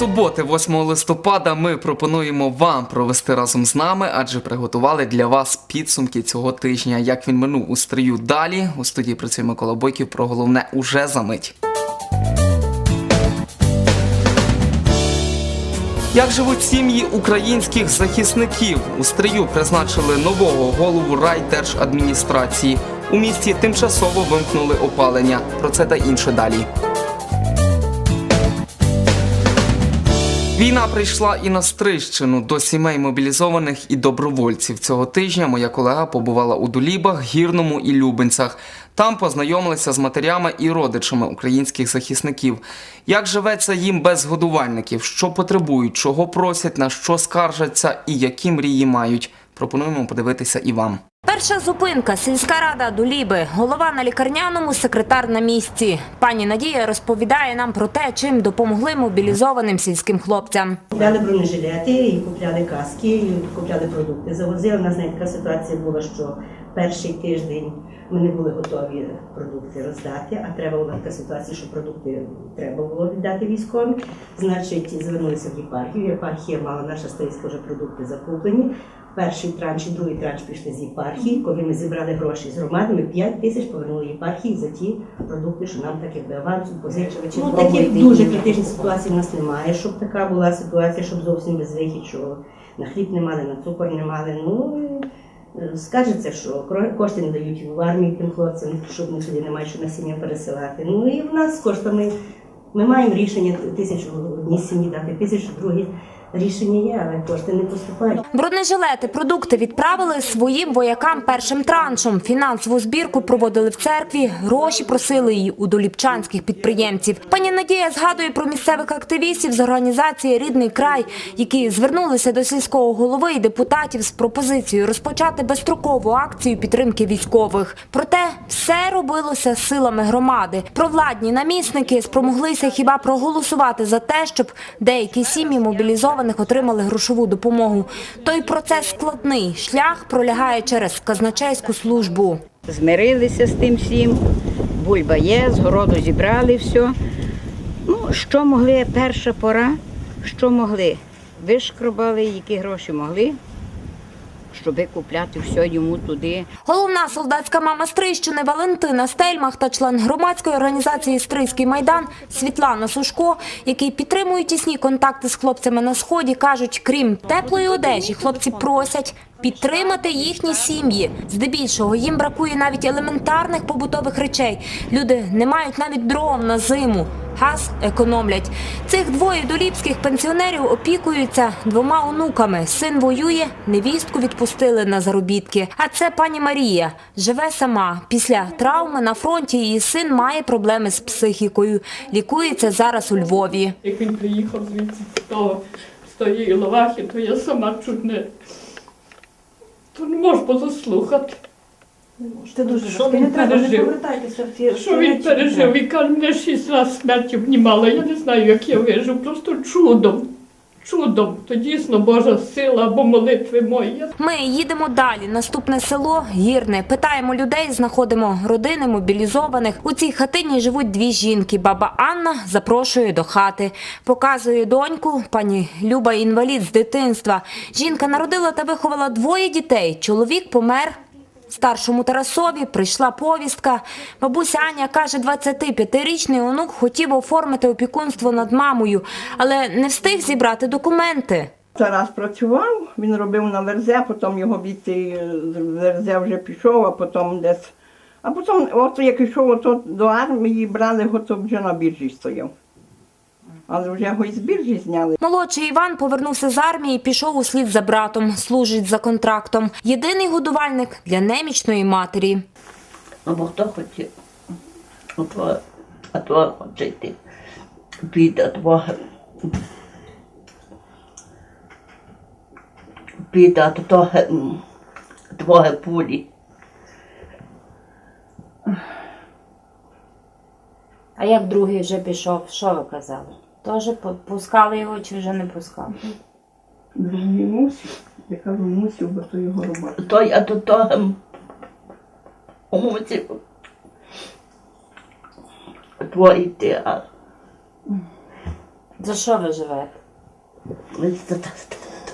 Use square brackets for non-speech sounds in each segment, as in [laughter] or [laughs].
Суботи, 8 листопада, ми пропонуємо вам провести разом з нами, адже приготували для вас підсумки цього тижня. Як він минув у стрію далі. У студії працює Микола Бойків. Про головне уже за мить. Як живуть сім'ї українських захисників? У стрию призначили нового голову райдержадміністрації. У місті тимчасово вимкнули опалення. Про це та інше далі. Війна прийшла і на Стрищину до сімей мобілізованих і добровольців. Цього тижня моя колега побувала у Дулібах, Гірному і Любенцях. Там познайомилися з матерями і родичами українських захисників. Як живеться їм без годувальників, що потребують, чого просять, на що скаржаться і які мрії мають. Пропонуємо подивитися і вам. Перша зупинка сільська рада Дуліби. Голова на лікарняному, секретар на місці. Пані Надія розповідає нам про те, чим допомогли мобілізованим сільським хлопцям. Купляли бронежилети, і купляли каски, купляли продукти. Завозили. У нас навіть така ситуація була, що перший тиждень ми не були готові продукти роздати, а треба була така ситуація, що продукти треба було віддати військовим. Значить, звернулися в єпархію. Єпархія мала наша столицька вже продукти закуплені. Перший транш і другий транш пішли з єпархії. Коли ми зібрали гроші з громади, ми 5 тисяч повернули єпархії за ті продукти, що нам так якби авансом позичили. Ну, таких дуже критичних ситуацій в нас немає, щоб така була ситуація, щоб зовсім без вихід, що на хліб не мали, на цукор не мали. Ну скажеться, що кошти не дають в армії тим хлопцям, щоб ми сюди не мають що насіння пересилати. Ну і в нас з коштами ми маємо рішення тисячу одній сім'ї дати, тисячу другій. Рішення є, але кошти не поступають. Бронежилети, продукти відправили своїм воякам першим траншом. Фінансову збірку проводили в церкві, гроші просили її у доліпчанських підприємців. Пані Надія згадує про місцевих активістів з організації Рідний край, які звернулися до сільського голови і депутатів з пропозицією розпочати безстрокову акцію підтримки військових. Проте все робилося силами громади. Провладні намісники спромоглися хіба проголосувати за те, щоб деякі сім'ї мобілізованих отримали грошову допомогу. Той процес складний. Шлях пролягає через казначейську службу. Змирилися з тим всім, бульба є, з городу зібрали все. Ну, що могли, перша пора, що могли. Вишкрубали, які гроші могли, щоб купляти все йому туди. Головна солдатська мама Стрийщини Валентина Стельмах та член громадської організації Стрийський майдан Світлана Сушко, який підтримує тісні контакти з хлопцями на сході, кажуть, крім теплої одежі, хлопці просять. Підтримати їхні сім'ї. Здебільшого їм бракує навіть елементарних побутових речей. Люди не мають навіть дров на зиму. Газ економлять. Цих двоє доліпських пенсіонерів опікуються двома онуками. Син воює, невістку відпустили на заробітки. А це пані Марія живе сама. Після травми на фронті її син має проблеми з психікою. Лікується зараз у Львові. Як він приїхав звідси з того, з тої Іловахи, то я сама чуть не. То не можу позаслухати. Це дуже Що важко. він не треба, не пережив? повертайтеся в ці Що він пережив? Він каже, мене шість разів смерті обнімала. Я не знаю, як я вижив. Просто чудом. Чудом. То дійсно Божа сила або молитви мої. Ми їдемо далі. Наступне село Гірне. Питаємо людей, знаходимо родини мобілізованих. У цій хатині живуть дві жінки. Баба Анна запрошує до хати. Показує доньку. Пані Люба інвалід з дитинства. Жінка народила та виховала двоє дітей. Чоловік помер. Старшому Тарасові прийшла повістка. Бабуся Аня каже, 25-річний онук хотів оформити опікунство над мамою, але не встиг зібрати документи. Тарас працював, він робив на верзе, потім його віці з верзе вже пішов, а потім десь. А потім, от як йшов ото до армії, брали то вже на біржі стояв. Але вже його із біржі зняли. Молодший Іван повернувся з армії і пішов у слід за братом, служить за контрактом. Єдиний годувальник для немічної матері. Або хто хотів, а то, хоче а то того, м, твого пулі. А як другий вже пішов, що ви казали? Теж по- пускали його чи вже не пускали? Другий мусив, я кажу, мусив, бо то його а то того мусив. Твої йти, а За що ви живете?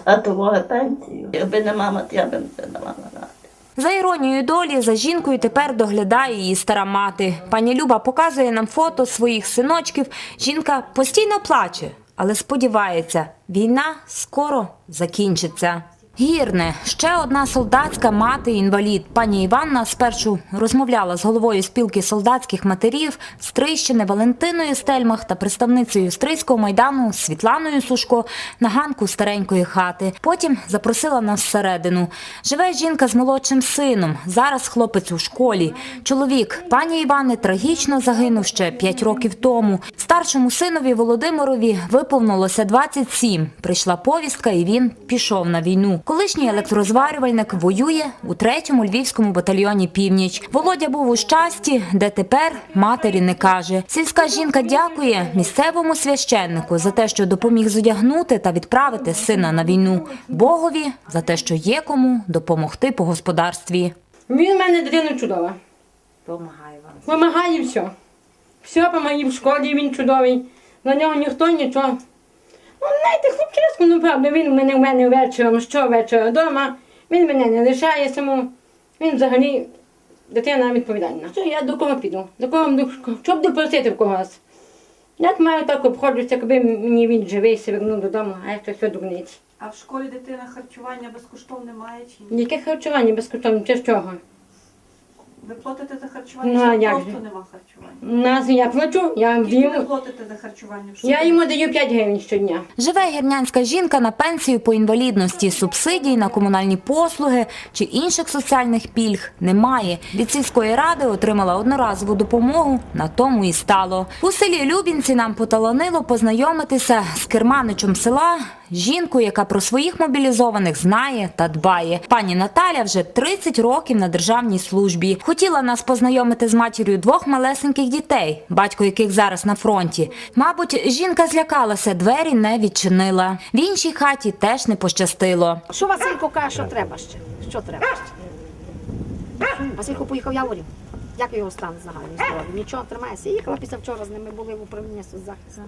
Тато мого пенсію. Якби не мама, то я б не давала ради. За іронією долі, за жінкою тепер доглядає її стара мати. Пані Люба показує нам фото своїх синочків. Жінка постійно плаче, але сподівається, війна скоро закінчиться. Гірне, ще одна солдатська мати-інвалід. Пані Іванна спершу розмовляла з головою спілки солдатських матерів Стрийщини Валентиною Стельмах та представницею Стрийського майдану Світланою Сушко на ганку старенької хати. Потім запросила нас всередину. Живе жінка з молодшим сином. Зараз хлопець у школі. Чоловік пані Івани трагічно загинув ще 5 років тому. Старшому синові Володимирові виповнилося 27. Прийшла повістка, і він пішов на війну. Колишній електрозварювальник воює у третьому львівському батальйоні Північ. Володя був у щасті, де тепер матері не каже. Сільська жінка дякує місцевому священнику за те, що допоміг зодягнути та відправити сина на війну. Богові за те, що є кому допомогти по господарстві. Він в мене дитина чудова. Помагаю вам. Помагає все. Все помагає в школі, він чудовий. На нього ніхто нічого. Ну, знаєте, хлопчисько, ну правда, він мене в мене вечором, що вечора вдома. Він мене не лишає саму. Він взагалі дитина відповідальна. Що я до кого піду? До кого до що буду просити в когось? Як маю так обходжуся, якби мені він живий, вернув додому, а я все дурниці. А в школі дитина харчування безкоштовне має чи ні? Яке харчування безкоштовне? Чи з чого? Ви платите за харчування, Ну, а чи як просто же? нема харчування? Нас я плачу, я Скільки ви їм. платите за харчування? Я йому даю 5 гривень щодня. Живе гірнянська жінка на пенсію по інвалідності, субсидій на комунальні послуги чи інших соціальних пільг немає. Від сільської ради отримала одноразову допомогу. На тому і стало. У селі Любінці нам поталанило познайомитися з керманичем села. Жінку, яка про своїх мобілізованих знає та дбає. Пані Наталя вже 30 років на державній службі. Хотіла нас познайомити з матір'ю двох малесеньких дітей, батько яких зараз на фронті. Мабуть, жінка злякалася, двері не відчинила. В іншій хаті теж не пощастило. Що Василько каже, що треба ще? Що треба ще? Василько поїхав Яворів. Як його стан загальний здоров'я? Нічого, тримається. Їхала після вчора з ними були в управлінні соцзахисту.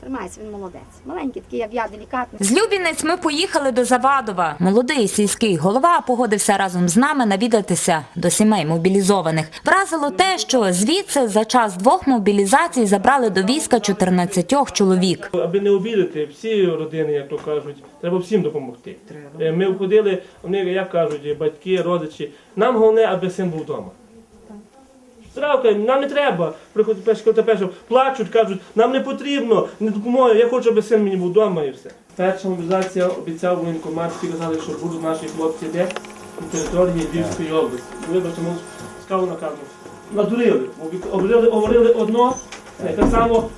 Тримається, він молодець. Маленький, такий, як я, делікатний. З Любінець ми поїхали до Завадова. Молодий сільський голова погодився разом з нами навідатися до сімей мобілізованих. Вразило те, що звідси за час двох мобілізацій забрали до війська 14 чоловік. Аби не обідати всі родини, як то кажуть, треба всім допомогти. Е, Ми входили, вони, як кажуть, батьки, родичі. Нам головне, аби син був вдома. Здравка, нам не треба. Приходять перші, перше, плачуть, кажуть, нам не потрібно, не допомога, я хочу, аби син мені був вдома і все. Перша мобілізація обіцяв воєнкомат, всі казали, що будуть наші хлопці де на території Львівської області. Вибачте, скаву наказу. Надурили, говорили, говорили одно, е, так само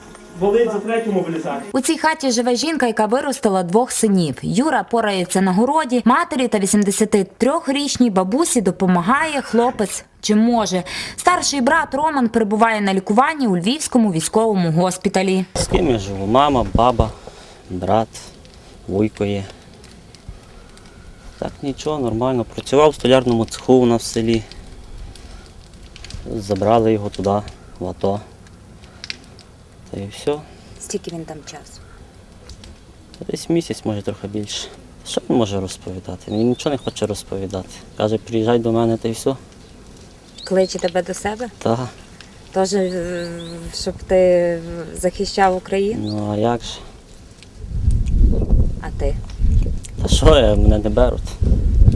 болить за третю мобілізацію. У цій хаті живе жінка, яка виростила двох синів. Юра порається на городі. Матері та 83-річній бабусі допомагає хлопець. Чи може старший брат Роман перебуває на лікуванні у Львівському військовому госпіталі? З ким я живу? Мама, баба, брат, вуйко є. Так нічого, нормально. Працював в столярному цеху у нас в селі. Забрали його туди, в АТО. Та і все. Скільки він там часу? Десь місяць, може трохи більше. Що він може розповідати? Він нічого не хоче розповідати. Каже, приїжджай до мене та й все. Кличе тебе до себе? Та, Теж, е, щоб ти захищав Україну, ну а як же? а ти? Та що я, мене не беруть.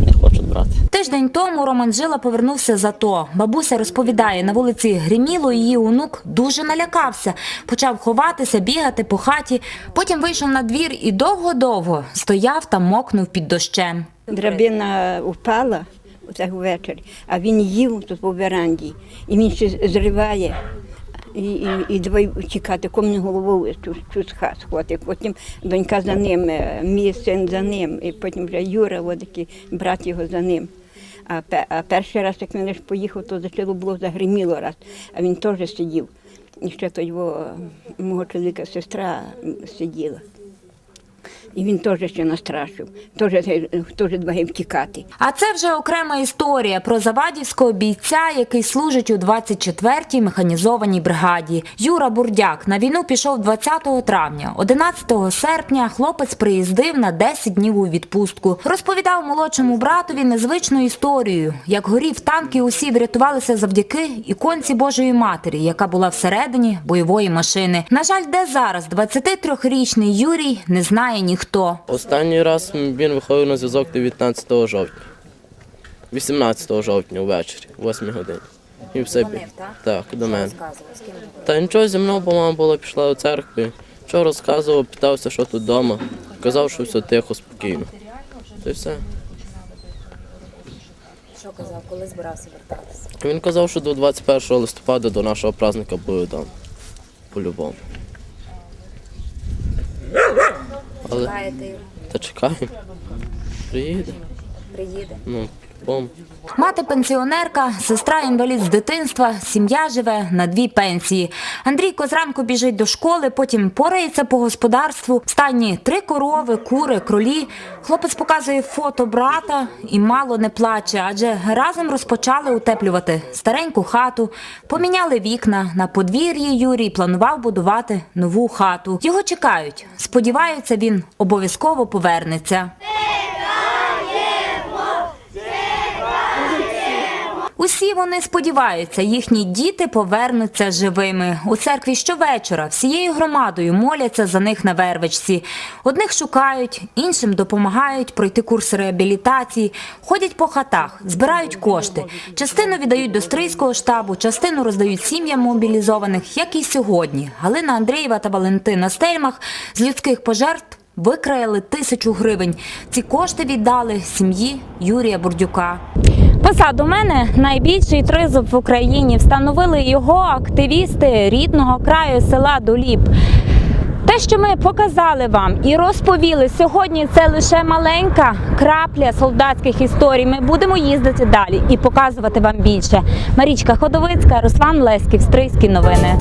Не хочуть брати. Тиждень тому Роман Жила повернувся з АТО. Бабуся розповідає, на вулиці гриміло, її онук дуже налякався. Почав ховатися, бігати по хаті. Потім вийшов на двір і довго-довго стояв та мокнув під дощем. Драбина впала оце ввечері, а він їв тут по веранді. І він ще зриває. І, і, і давай тікати, комне головою хат схватив. Потім донька за ним, е, мій син за ним, і потім вже Юра, такий брат його за ним. А, перший раз, як він поїхав, то зачало було загриміло раз, а він теж сидів. І ще то його, мого чоловіка сестра сиділа. І він теж ще настрашив, теж, теж двоє втікати. А це вже окрема історія про завадівського бійця, який служить у 24-й механізованій бригаді. Юра Бурдяк на війну пішов 20 травня. 11 серпня хлопець приїздив на 10 днів у відпустку. Розповідав молодшому братові незвичну історію, як горів танк і усі врятувалися завдяки іконці Божої Матері, яка була всередині бойової машини. На жаль, де зараз 23-річний Юрій не знає ніхто. Останній раз він виходив на зв'язок 19 жовтня. 18 жовтня ввечері, 8 годині. І все бі- так, до мене. Та нічого зі мною, бо мама була пішла до церкви. Що розказував, питався, що тут вдома. Казав, що все тихо, спокійно. Та й все. Що казав, коли збирався вертатися? Він казав, що до 21 листопада до нашого праздника буде вдома. По-любому. Але Чекаєте його? та чекаємо. Приїде. Приїде. Ну, по-любому. Мати пенсіонерка, сестра інвалід з дитинства, сім'я живе на дві пенсії. Андрійко зранку біжить до школи, потім порається по господарству. В стайні три корови, кури, кролі. Хлопець показує фото брата і мало не плаче, адже разом розпочали утеплювати стареньку хату, поміняли вікна. На подвір'ї Юрій планував будувати нову хату. Його чекають. Сподіваються, він обов'язково повернеться. Усі вони сподіваються, їхні діти повернуться живими. У церкві щовечора всією громадою моляться за них на вервичці. Одних шукають, іншим допомагають пройти курс реабілітації, ходять по хатах, збирають кошти. Частину віддають до стрийського штабу, частину роздають сім'ям мобілізованих, як і сьогодні. Галина Андрієва та Валентина Стельмах з людських пожертв викраяли тисячу гривень. Ці кошти віддали сім'ї Юрія Бурдюка. Позаду мене найбільший тризуб в Україні. Встановили його активісти рідного краю села Доліб. Те, що ми показали вам і розповіли сьогодні, це лише маленька крапля солдатських історій. Ми будемо їздити далі і показувати вам більше. Марічка Ходовицька, Руслан Леськів, Стрийські новини.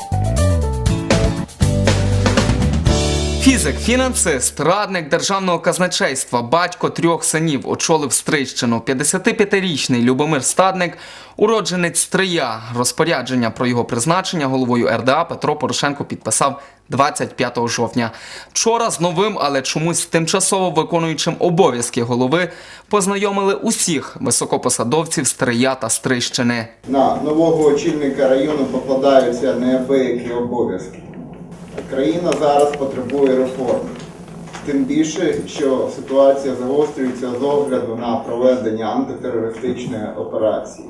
Фізик, фінансист, радник державного казначейства, батько трьох синів очолив Стрийщину. 55-річний Любомир Стадник, уродженець Стрия. Розпорядження про його призначення головою РДА Петро Порошенко підписав 25 жовтня. Вчора з новим, але чомусь тимчасово виконуючим обов'язки голови познайомили усіх високопосадовців Стрия та Стрийщини. На нового очільника району покладаються неабиякі обов'язки. Країна зараз потребує реформ. Тим більше, що ситуація загострюється з огляду на проведення антитерористичної операції.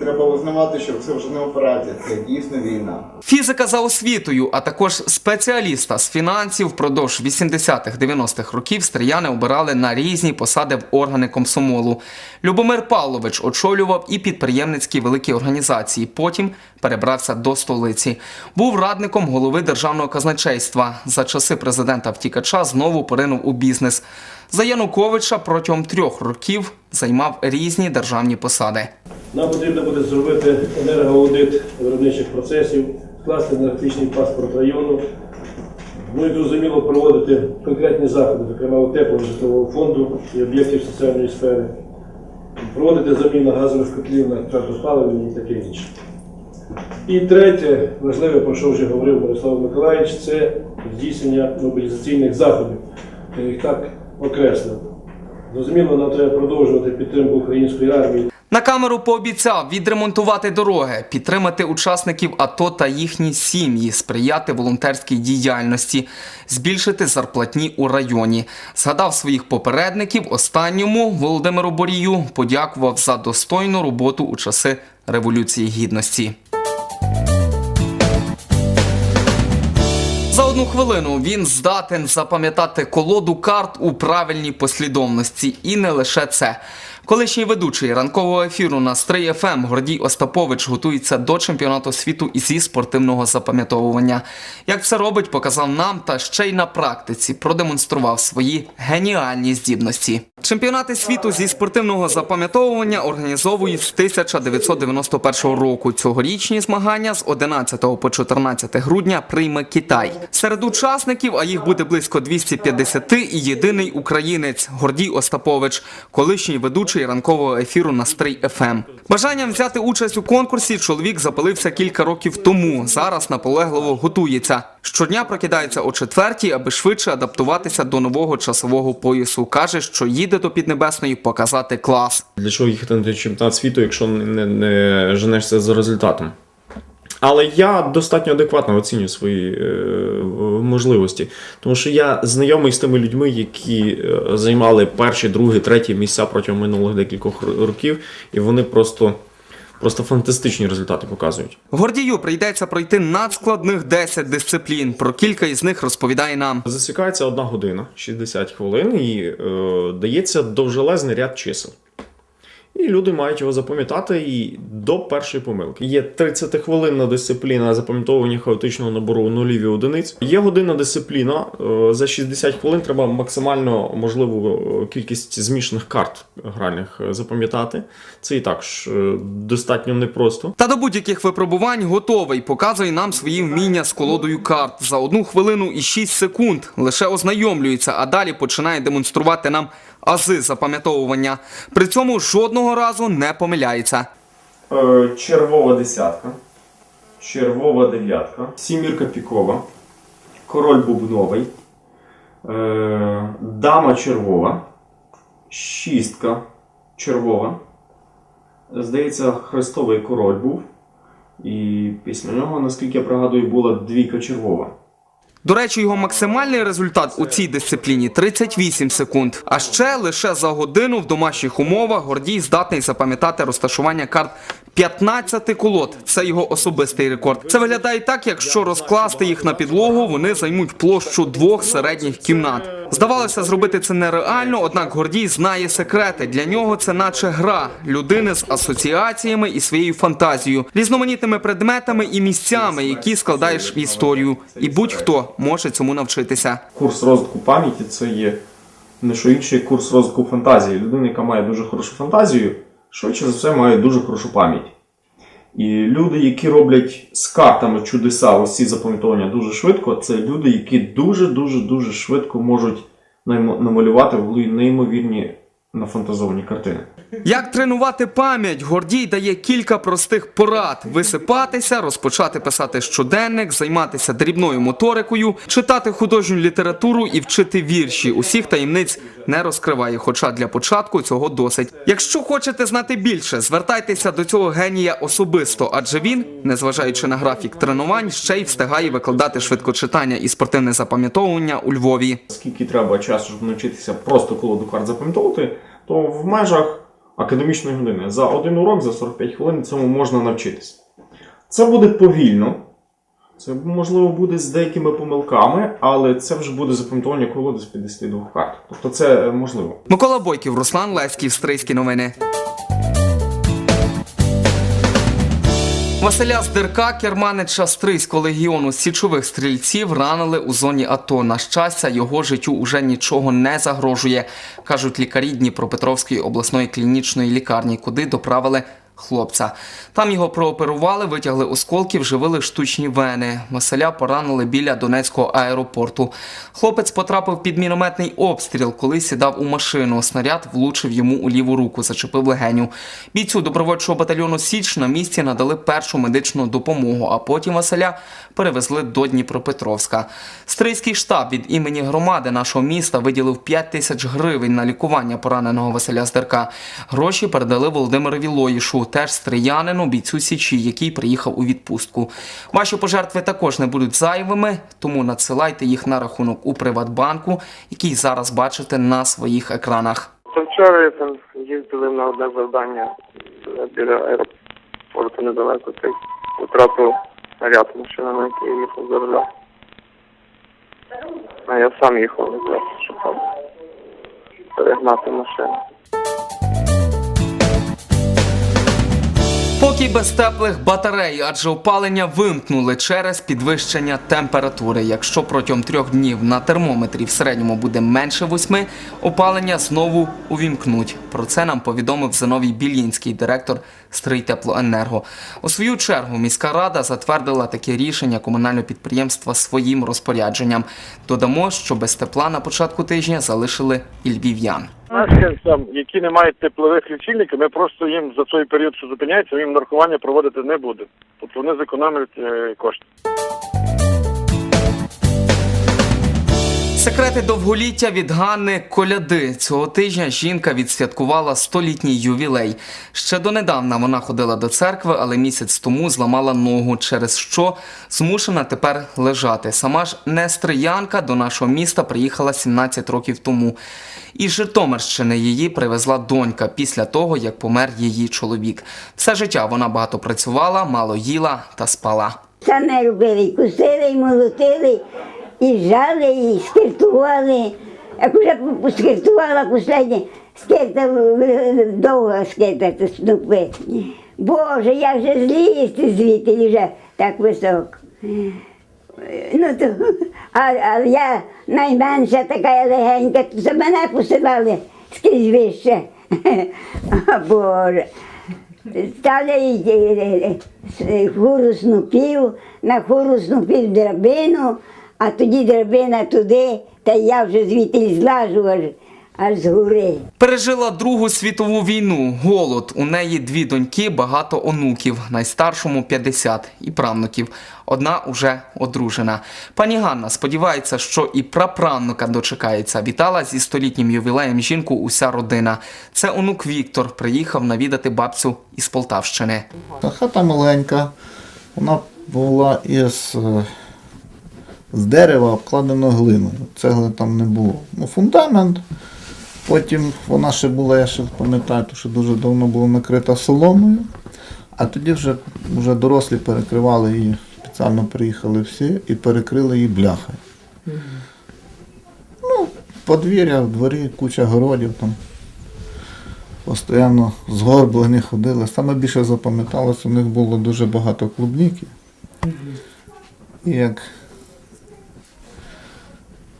Треба визнавати, що це вже не операція, це дійсно війна. Фізика за освітою, а також спеціаліста з фінансів впродовж 80-х-90-х років стріяни обирали на різні посади в органи комсомолу. Любомир Павлович очолював і підприємницькі великі організації. Потім перебрався до столиці. Був радником голови державного казначейства. За часи президента втікача знову поринув у бізнес. За Януковича протягом трьох років займав різні державні посади. Нам потрібно буде зробити енергоаудит виробничих процесів, скласти енергетичний паспорт району. Ну і зрозуміло проводити конкретні заходи, зокрема утеплення житлового фонду і об'єктів соціальної сфери, проводити заміну газових котлів на твердопаливні і таке інше. І третє, важливе, про що вже говорив Мирослав Миколаївич, це здійснення мобілізаційних заходів. Так окреслив. Зрозуміло, нам треба продовжувати підтримку української армії. На камеру пообіцяв відремонтувати дороги, підтримати учасників АТО та їхні сім'ї, сприяти волонтерській діяльності, збільшити зарплатні у районі. Згадав своїх попередників. Останньому Володимиру Борію подякував за достойну роботу у часи Революції Гідності. Одну хвилину він здатен запам'ятати колоду карт у правильній послідовності. І не лише це. Колишній ведучий ранкового ефіру на Стрий ФМ Гордій Остапович готується до чемпіонату світу зі спортивного запам'ятовування. Як це робить, показав нам та ще й на практиці продемонстрував свої геніальні здібності. Чемпіонати світу зі спортивного запам'ятовування організовують з 1991 року. Цьогорічні змагання з 11 по 14 грудня прийме Китай. Серед учасників, а їх буде близько 250, і єдиний українець Гордій Остапович, колишній ведучий ранкового ефіру на Стрий ФМ. Бажанням взяти участь у конкурсі чоловік запалився кілька років тому. Зараз наполегливо готується. Щодня прокидається о четвертій, аби швидше адаптуватися до нового часового поясу. каже, що їде до Піднебесної показати клас. Для чого їхати на чемпіонат світу, якщо не, не, не женешся за результатом? Але я достатньо адекватно оцінюю свої е, можливості, тому що я знайомий з тими людьми, які е, займали перші, другі, треті місця протягом минулих декількох років, і вони просто, просто фантастичні результати показують. Гордію прийдеться пройти надскладних 10 дисциплін. Про кілька із них розповідає нам. Засікається одна година, 60 хвилин, і е, дається довжелезний ряд чисел. І люди мають його запам'ятати і до першої помилки. Є 30-хвилинна дисципліна запам'ятовування хаотичного набору нулів і одиниць. Є годинна дисципліна. е, За 60 хвилин треба максимально можливу е, кількість змішаних карт гральних е, запам'ятати. Це і так достатньо непросто. Та до будь-яких випробувань готовий. Показує нам свої вміння з колодою карт за одну хвилину і 6 секунд. Лише ознайомлюється, а далі починає демонструвати нам ази запам'ятовування. При цьому жодного разу не помиляється. Е, червова десятка, червова дев'ятка, сімірка пікова, король бубновий, е, дама червова, шістка червова. Здається, хрестовий король був. І після нього, наскільки я пригадую, була двійка червова. До речі, його максимальний результат у цій дисципліні 38 секунд. А ще лише за годину в домашніх умовах Гордій здатний запам'ятати розташування карт 15 колод. Це його особистий рекорд. Це виглядає так, якщо розкласти їх на підлогу, вони займуть площу двох середніх кімнат. Здавалося, зробити це нереально, однак Гордій знає секрети. Для нього це наче гра людини з асоціаціями і своєю фантазією, різноманітними предметами і місцями, які складаєш в історію. І будь-хто може цьому навчитися. Курс розвитку пам'яті це є не що інше, як курс розвитку фантазії. Людина, яка має дуже хорошу фантазію, швидше за все має дуже хорошу пам'ять. І люди, які роблять з картами чудеса, ось ці запам'ятовування дуже швидко, це люди, які дуже-дуже дуже швидко можуть намалювати в неймовірні нафантазовані картини. Як тренувати пам'ять? Гордій дає кілька простих порад: висипатися, розпочати писати щоденник, займатися дрібною моторикою, читати художню літературу і вчити вірші. Усіх таємниць не розкриває, хоча для початку цього досить. Якщо хочете знати більше, звертайтеся до цього генія особисто, адже він, незважаючи на графік тренувань, ще й встигає викладати швидкочитання і спортивне запам'ятовування у Львові. Скільки треба часу, щоб навчитися просто колоду карт запам'ятовувати, то в межах академічної години за один урок, за 45 хвилин цьому можна навчитися. Це буде повільно, це можливо буде з деякими помилками, але це вже буде запам'ятовування колоди з 52 карт. Тобто це е, можливо. Микола Бойків, Руслан Левський, Стрийські новини. Василя Здирка, керманича Стрийського легіону січових стрільців, ранили у зоні АТО. На щастя, його життю уже нічого не загрожує, кажуть лікарі Дніпропетровської обласної клінічної лікарні, куди доправили хлопця. Там його прооперували, витягли осколки, вживили штучні вени. Василя поранили біля Донецького аеропорту. Хлопець потрапив під мінометний обстріл, коли сідав у машину. Снаряд влучив йому у ліву руку, зачепив легеню. Бійцю добровольчого батальйону Січ на місці надали першу медичну допомогу, а потім Василя перевезли до Дніпропетровська. Стрийський штаб від імені громади нашого міста виділив 5 тисяч гривень на лікування пораненого Василя Здерка. Гроші передали Володимирові Лоїшу, теж стріянину, бійцю Січі, який приїхав у відпустку. Ваші пожертви також не будуть зайвими, тому надсилайте їх на рахунок у Приватбанку, який зараз бачите на своїх екранах. Вчора там їздили на одне завдання біля аеропорту недалеко, так втратив снаряд машина, на якій їхав за. А я сам їхав щоб перегнати машину. Без теплих батарей, адже опалення вимкнули через підвищення температури. Якщо протягом трьох днів на термометрі в середньому буде менше восьми, опалення знову увімкнуть. Про це нам повідомив Зиновій Білінський, директор Стрийтеплоенерго. У свою чергу міська рада затвердила таке рішення комунального підприємства своїм розпорядженням. Додамо, що без тепла на початку тижня залишили і львів'ян. Мешканцям, які не мають теплових лічильників, ми просто їм за той період, що зупиняється, їм нарахування проводити не будемо. Тобто вони зекономлять е, кошти. Секрети довголіття від Ганни Коляди. Цього тижня жінка відсвяткувала столітній ювілей. Ще донедавна вона ходила до церкви, але місяць тому зламала ногу, через що змушена тепер лежати. Сама ж нестриянка до нашого міста приїхала 17 років тому. Із Житомирщини її привезла донька після того, як помер її чоловік. Все життя вона багато працювала, мало їла та спала. Саме робили, кусили, молотили, і жали, і скиртували. Як вже поскиртувала останнє, скирта довго скирта снупи. Боже, як же злізти звідти вже так високо. Ну, то, а, а я найменша така легенька, то за мене посилали скрізь вище. [laughs] А Боже. Е, хуру снупів, на хуру снупів драбину, а тоді драбина туди, та я вже звідти злажу аж, аж з гори. Пережила Другу світову війну, голод. У неї дві доньки, багато онуків, найстаршому 50 і правнуків. Одна уже одружена. Пані Ганна сподівається, що і праправнука дочекається. Вітала зі столітнім ювілеєм жінку уся родина. Це онук Віктор приїхав навідати бабцю із Полтавщини. Та хата маленька, вона була із е, з дерева обкладена глиною. Цегли там не було. Ну, фундамент. Потім вона ще була, я ще пам'ятаю, що дуже давно була накрита соломою, а тоді вже, вже дорослі перекривали її, спеціально приїхали всі і перекрили її бляхою. Ну, подвір'я, в дворі, куча городів там. Постоянно згорблені ходили. Саме більше запам'яталось, у них було дуже багато клубніки. І як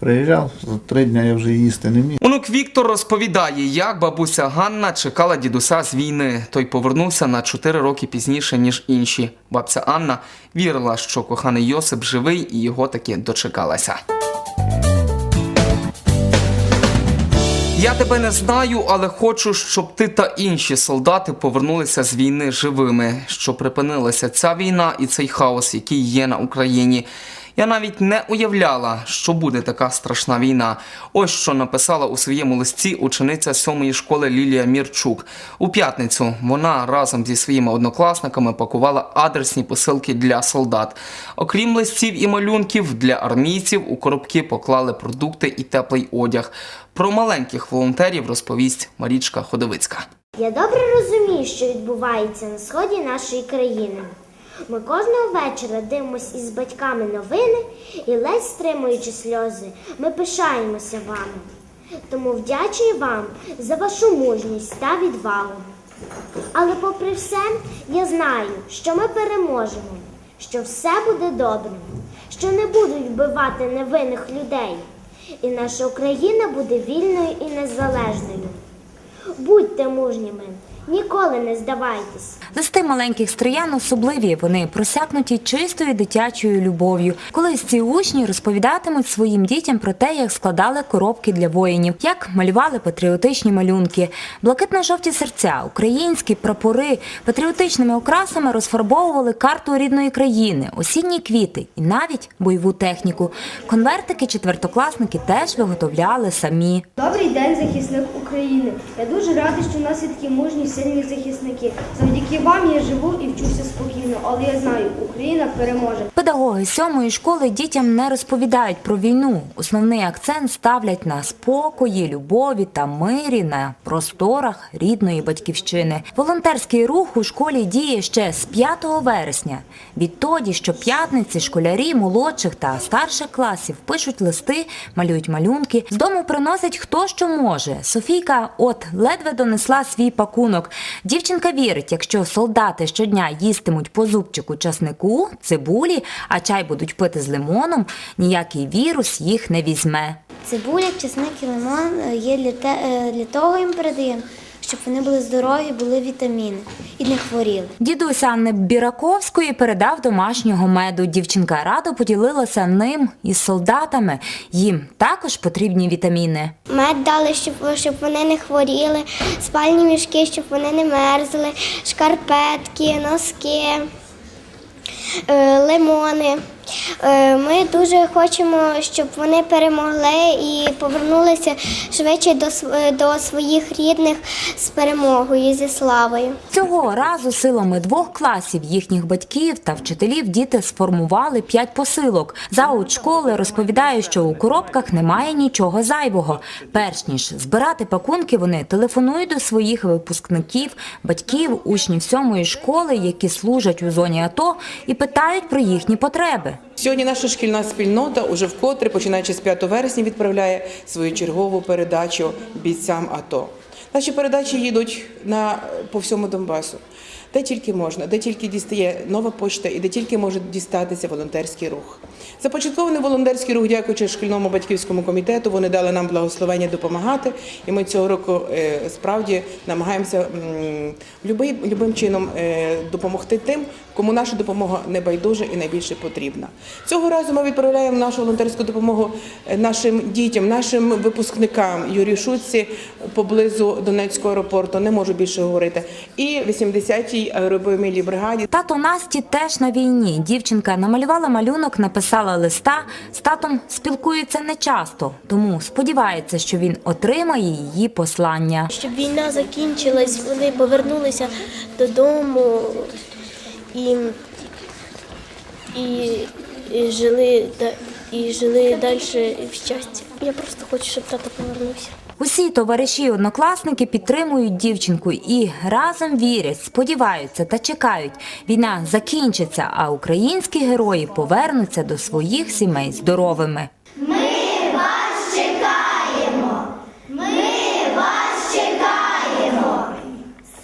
приїжджав, за три дні я вже їсти не міг. Онук Віктор розповідає, як бабуся Ганна чекала дідуся з війни. Той повернувся на 4 роки пізніше, ніж інші. Бабця Анна вірила, що коханий Йосип живий і його таки дочекалася. Я тебе не знаю, але хочу, щоб ти та інші солдати повернулися з війни живими, щоб припинилася ця війна і цей хаос, який є на Україні. Я навіть не уявляла, що буде така страшна війна. Ось що написала у своєму листі учениця сьомої школи Лілія Мірчук. У п'ятницю вона разом зі своїми однокласниками пакувала адресні посилки для солдат. Окрім листів і малюнків, для армійців у коробки поклали продукти і теплий одяг. Про маленьких волонтерів розповість Марічка Ходовицька. Я добре розумію, що відбувається на сході нашої країни. Ми кожного вечора дивимося із батьками новини і ледь стримуючи сльози, ми пишаємося вами. Тому вдячую вам за вашу мужність та відвагу. Але попри все, я знаю, що ми переможемо, що все буде добре, що не будуть вбивати невинних людей, і наша Україна буде вільною і незалежною. Будьте мужніми, ніколи не здавайтесь. Листи маленьких стриян особливі. Вони просякнуті чистою дитячою любов'ю. Колись ці учні розповідатимуть своїм дітям про те, як складали коробки для воїнів, як малювали патріотичні малюнки, блакитно-жовті серця, українські прапори, патріотичними окрасами розфарбовували карту рідної країни, осінні квіти і навіть бойову техніку. Конвертики четвертокласники теж виготовляли самі. Добрий день, захисник України. Я дуже радий, що в нас є такі мужні, сильні захисники. Завдяки вам я живу і вчуся спокійно, але я знаю, Україна переможе. Педагоги сьомої школи дітям не розповідають про війну. Основний акцент ставлять на спокої, любові та мирі на просторах рідної батьківщини. Волонтерський рух у школі діє ще з 5 вересня. Відтоді, щоп'ятниці школярі молодших та старших класів пишуть листи, малюють малюнки. З дому приносять хто що може. Софійка от ледве донесла свій пакунок. Малюнок. Дівчинка вірить, якщо солдати щодня їстимуть по зубчику часнику, цибулі, а чай будуть пити з лимоном, ніякий вірус їх не візьме. Цибуля, чесник і лимон е, є для, те, е, для того передаємо, щоб вони були здорові, були вітаміни і не хворіли. Дідусь Анни Біраковської передав домашнього меду. Дівчинка радо поділилася ним із солдатами. Їм також потрібні вітаміни. Мед дали, щоб, щоб вони не хворіли, спальні мішки, щоб вони не мерзли, шкарпетки, носки, е, лимони. Е, Ми дуже хочемо, щоб вони перемогли і повернулися швидше до, св- до своїх рідних з перемогою зі славою. Цього разу силами двох класів їхніх батьків та вчителів діти сформували п'ять посилок. Зауч школи розповідає, що у коробках немає нічого зайвого. Перш ніж збирати пакунки, вони телефонують до своїх випускників, батьків, учнів сьомої школи, які служать у зоні АТО, і питають про їхні потреби. Сьогодні наша шкільна спільнота уже вкотре, починаючи з 5 вересня, відправляє свою чергову передачу бійцям АТО. Наші передачі їдуть на по всьому Донбасу, де тільки можна, де тільки дістає нова почта і де тільки може дістатися волонтерський рух. Започаткований волонтерський рух, дякуючи шкільному батьківському комітету. Вони дали нам благословення допомагати, і ми цього року е, справді намагаємося м, любий, любим чином е, допомогти тим, кому наша допомога не байдужа і найбільше потрібна. Цього разу ми відправляємо нашу волонтерську допомогу е, нашим дітям, нашим випускникам Юрію Шутці поблизу Донецького аеропорту. Не можу більше говорити. І 80-й аеробіомілій бригаді. Тато Насті теж на війні. Дівчинка намалювала малюнок, написала листа. З татом спілкується нечасто, тому сподівається, що він отримає її послання. Щоб війна закінчилась, вони повернулися додому і, і, і жили і жили далі в щасті. Я просто хочу, щоб тато повернувся. Усі товариші і однокласники підтримують дівчинку і разом вірять, сподіваються та чекають. Війна закінчиться, а українські герої повернуться до своїх сімей здоровими. Ми вас чекаємо! Ми вас чекаємо!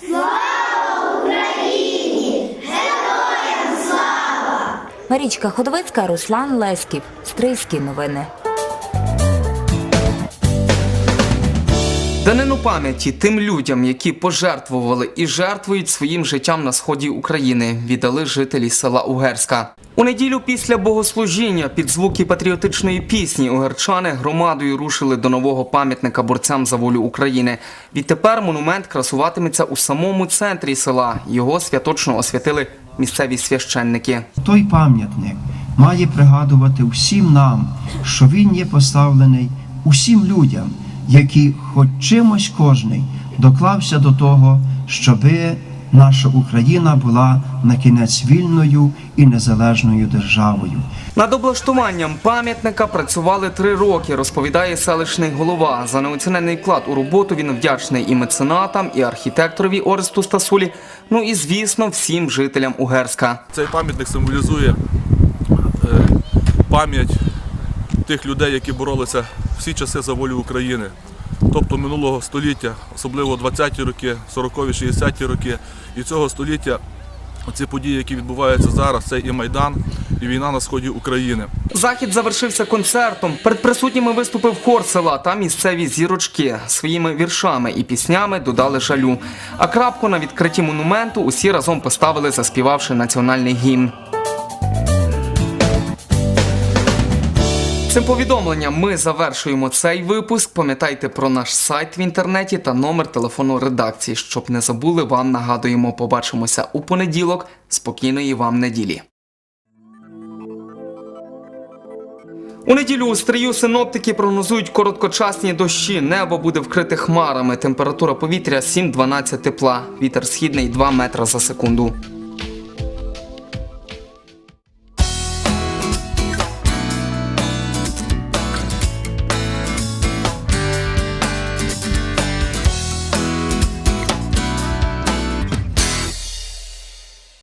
Слава Україні! Героям слава! Марічка Ходовицька, Руслан Леськів. Стрийські новини. Данину пам'яті тим людям, які пожертвували і жертвують своїм життям на сході України, віддали жителі села Угерська. У неділю після богослужіння під звуки патріотичної пісні угерчани громадою рушили до нового пам'ятника борцям за волю України. Відтепер монумент красуватиметься у самому центрі села. Його святочно освятили місцеві священники. Той пам'ятник має пригадувати всім нам, що він є поставлений усім людям, які хоч чимось кожний доклався до того, щоби наша Україна була на кінець вільною і незалежною державою. Над облаштуванням пам'ятника працювали три роки, розповідає селищний голова. За неоцінений вклад у роботу він вдячний і меценатам, і архітекторові Оресту Стасулі, ну і звісно всім жителям Угерська. Цей пам'ятник символізує е, пам'ять тих людей, які боролися всі часи за волю України. Тобто минулого століття, особливо 20-ті роки, 40-ві, 60-ті роки. І цього століття ці події, які відбуваються зараз, це і Майдан, і війна на сході України. Захід завершився концертом. Перед присутніми виступив хор села та місцеві зірочки. Своїми віршами і піснями додали жалю. А крапку на відкритті монументу усі разом поставили, заспівавши національний гімн. Цим повідомленням ми завершуємо цей випуск. Пам'ятайте про наш сайт в інтернеті та номер телефону редакції. Щоб не забули, вам нагадуємо. Побачимося у понеділок. Спокійної вам неділі. У неділю у стрію синоптики прогнозують короткочасні дощі. Небо буде вкрите хмарами. Температура повітря 7-12 тепла. Вітер східний 2 метра за секунду.